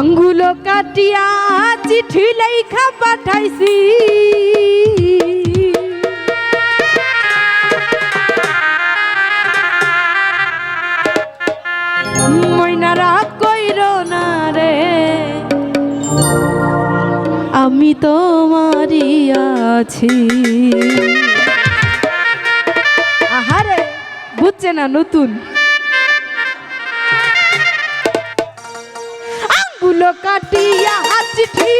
আঙ্গুল কাটিয়া চিঠি লেখা পাঠাইছি। ময়নারা কইর না রে, আমি তোমারই আছি। আহারে, বুঝছে না নতুন। আঙ্গুল হাত চিঠি